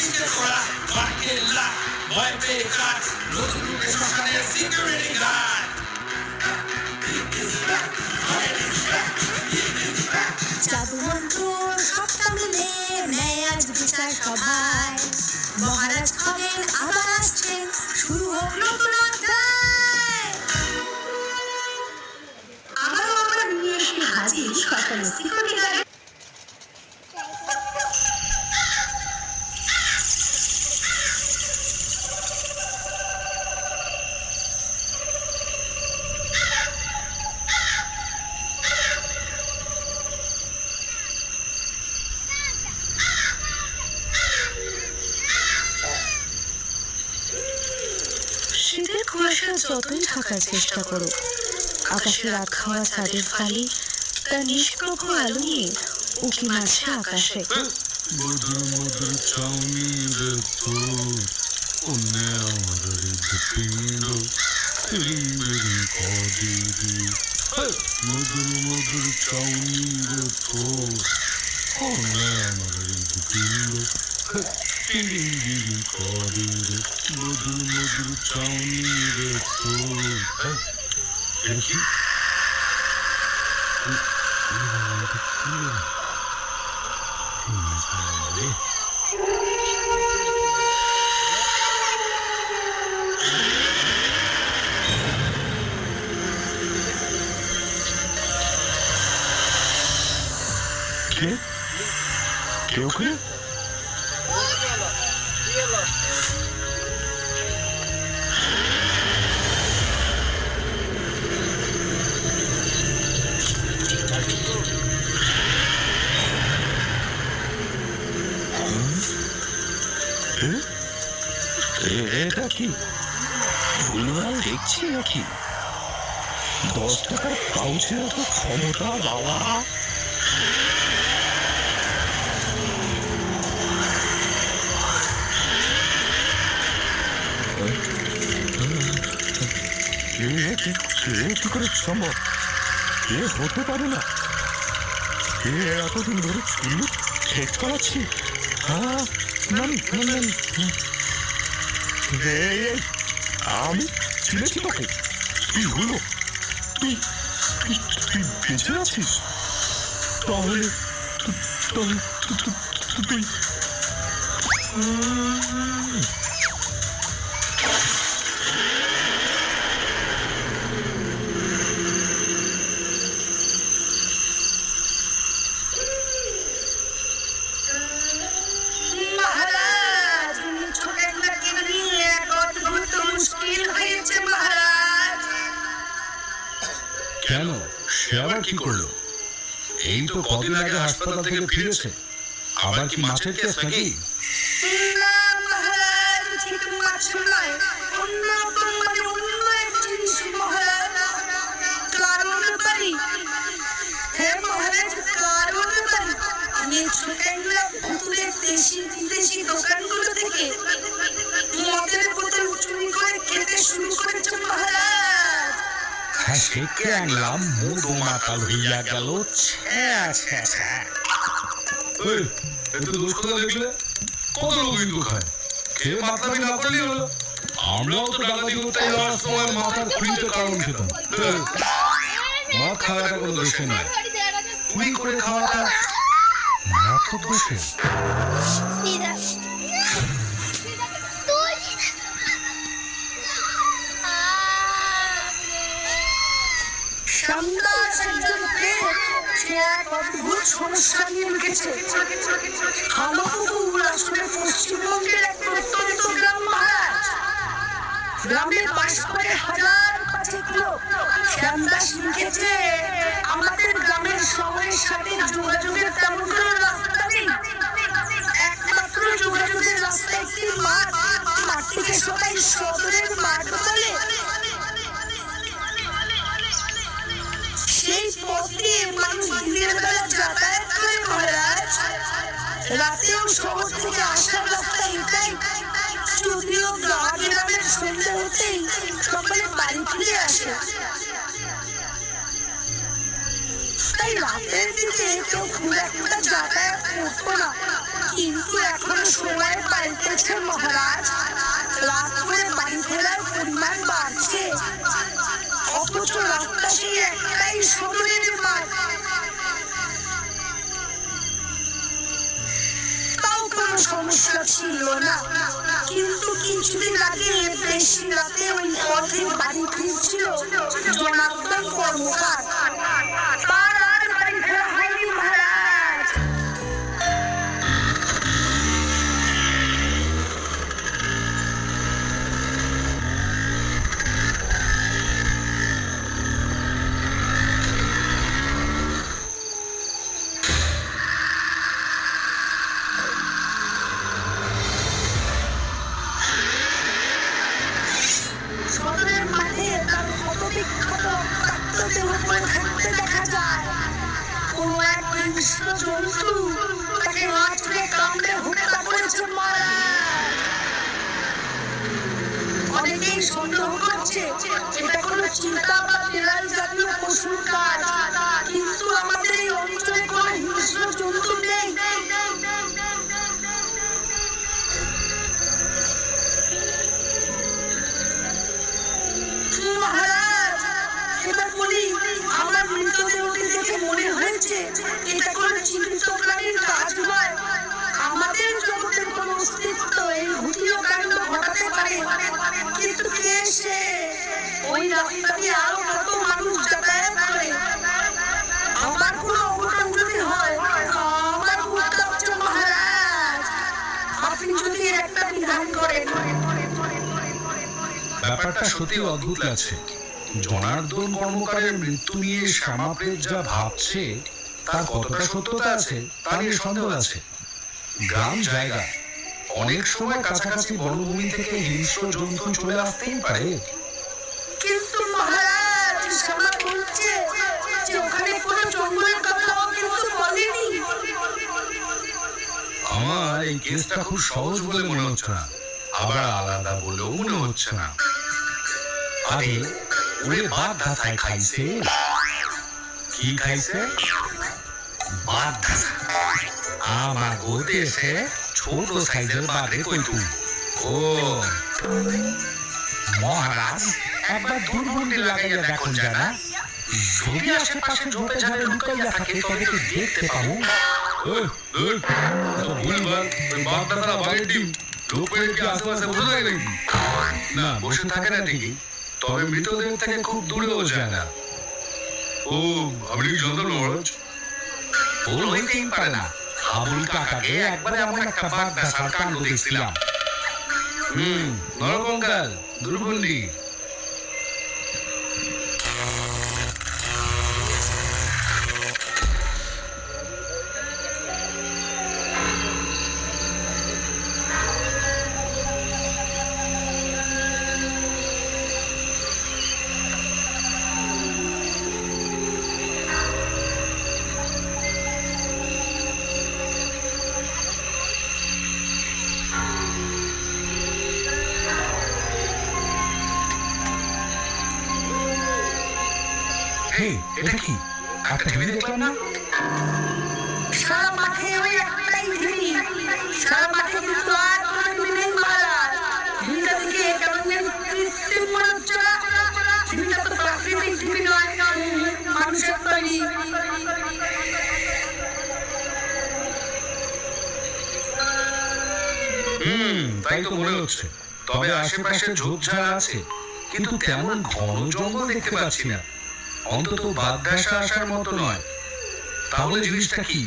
সাম্রাজ্য দেখদিকে ছড়া লাখ ভয় পেয়ে কাজ নতুন রূপে শ্মশানের সিকিউরিটি গার্ড জাদু মন্ত্র সবটা মিলে নেয় আজ বিচার সভায় মহারাজ হবেন আবার আসছেন শুরু হোক নতুন যতই থাকার চেষ্টা করো। আকাশে রাত খাওয়া চাঁদের ফালি তার নিষ্প্রভ আলো নিয়ে উকি মারছে আকাশে। মধুর মধুর চাউনির তোর অন্যে আমার হৃদপিণ্ড মধুর মধুর রিঙ্গিরি কদিরি মধুর মধুর চাউনির তোর দেখি কে? কে ওখানে? কি? ভুলভাল দেখছি নাকি? দশ টাকার পাউচের এত ক্ষমতা, বাবা। কি করে সম্ভব? এ হতে পারে না? এ এতদিন ধরে চুল ঠেক চালাচ্ছি হ্যাঁ? আমি চিনেছি তোকে। তুই হলো? তুই তুই বেঁচে আছিস? তাহলে তুই তুই কেন? সে আবার কি করল? এই তো কদিন আগে হাসপাতাল থেকে ফিরেছে। আবার কি মাছের কেস নাকি? না মহারাজ ঠিক মাছ নয়। অন্য সেকে আনলাম মুদো মাতাল হইয়া গেল। ছ্যা ছ্যা ছ্যা এই, একটু দোষ দেখলে? কত লোক কিন্তু খায় খেয়ে মাতলামি না করলেই হলো আমরাও তো ডাকাতি করতে যাওয়ার সময় মাথার খুলিতে কারণ খেতাম। মদ খাওয়াটা কোনো দোষে নয়। চুরি করে খাওয়াটা মারাত্মক দোষে। এক অদ্ভুত সমস্যা আসলে পশ্চিমবঙ্গের এক প্রত্যন্ত গ্রাম মহারাজ। গ্রামে বাস করে হাজার পাঁচেক আমাদের গ্রামের শহরের সাথে যোগাযোগের তেমন কোনো রাস্তা নেই। একমাত্র যোগাযোগের রাস্তা একটি মাঠ। মাঠটিকে সবাই সদরের মাঠ বলে। দিয়ে মানুষ দিনের যাতায়াত করে মহারাজ। রাতেও শহর থেকে আসার রাস্তা এটাই। যদিও গ্রাম গ্রামের সন্ধ্যা হতেই সকালে বাড়ি ফিরে আসে। তাই রাতের দিকে কেউ খুব একটা যাতায়াত করতো না। কিন্তু এখনও সময় পাল্টেছে মহারাজ। রাত করে বাড়ি ফেরার পরিমাণ বাড়ছে। রাস্তা তাও কোনো সমস্যা ছিল না। কিন্তু কিছুদিন আগে বেশি রাতে ওই পথে বাড়ি ফিরছিল জনার্দন কর্মকার। তার রক্তাক্ত থাকতে দেখা যায়। জন্তু তাকে কামড়ে হত্যা করেছে মারা। অনেকেই সন্দেহ করছে, এটা কোনো চিন্তা বা বিড়াল জাতীয় পশুর আপনি যদি একটা বিধান করেন। ব্যাপারটা সত্যি অদ্ভুত লাগছে। জনার্দন কর্মকারের মৃত্যু নিয়ে শ্যামাপ্রেত যা ভাবছে তার কতটা সত্যতা আছে তা নিয়ে সন্দেহ আছে। গ্রাম জায়গা। অনেক সময় কাছাকাছি বনভূমি থেকে হিংস্র জন্তু চলে আসতেই পারে। কিন্তু মহারাজ শ্যামা বলছে যে ওখানে কোনো জঙ্গলের কথাও কিন্তু বলেনি আমার এই কেসটা খুব সহজ বলে মনে হচ্ছে না। আবার আলাদা বলেও মনে হচ্ছে না। আরে ওরে বাদ ধাসায় খাইছে। কি খাইছে? বাদ ধাসা আমার গো দেশে ছোট সাইজের বাদে কইতু ও। মহারাজ একবার দুর্গন্ধি লাগাইয়া দেখুন জানা। যদি আশেপাশে ঝোপে ঝাড়ে লুকাইয়া থাকে তবে তো দেখতে পাবো। না বসে থাকে না ঠিকই তবে মৃতদেহ থেকে খুব দূরেও যায় না ও আপনি জানতেন মহারাজ ভুল হইতেই পারে না হাবুল কাকাকে একবারে এমন একটা দেখছিলাম হুম, নরকঙ্কাল দুর্গন্ধি হে এটা কি? একটা দেখলাম না? সারা মাঠে ওই একটাই ঢিবি সারা মাঠে কিন্তু আর কোনো ঢিবি নেই মহারাজ ঢিবিটা কেমন কৃত্রিম মনে হচ্ছে না ঢিবিটা তো প্রাকৃতিক ঢিবি নয় মানুষের তৈরি হুম তাই তো মনে হচ্ছে। তবে আশেপাশে ঝোপঝাড় আছে। কিন্তু তেমন ঘন জঙ্গল দেখতে পাচ্ছি না। অন্তত বাদ আসার মতো নয়। তাহলে জিনিসটা কি?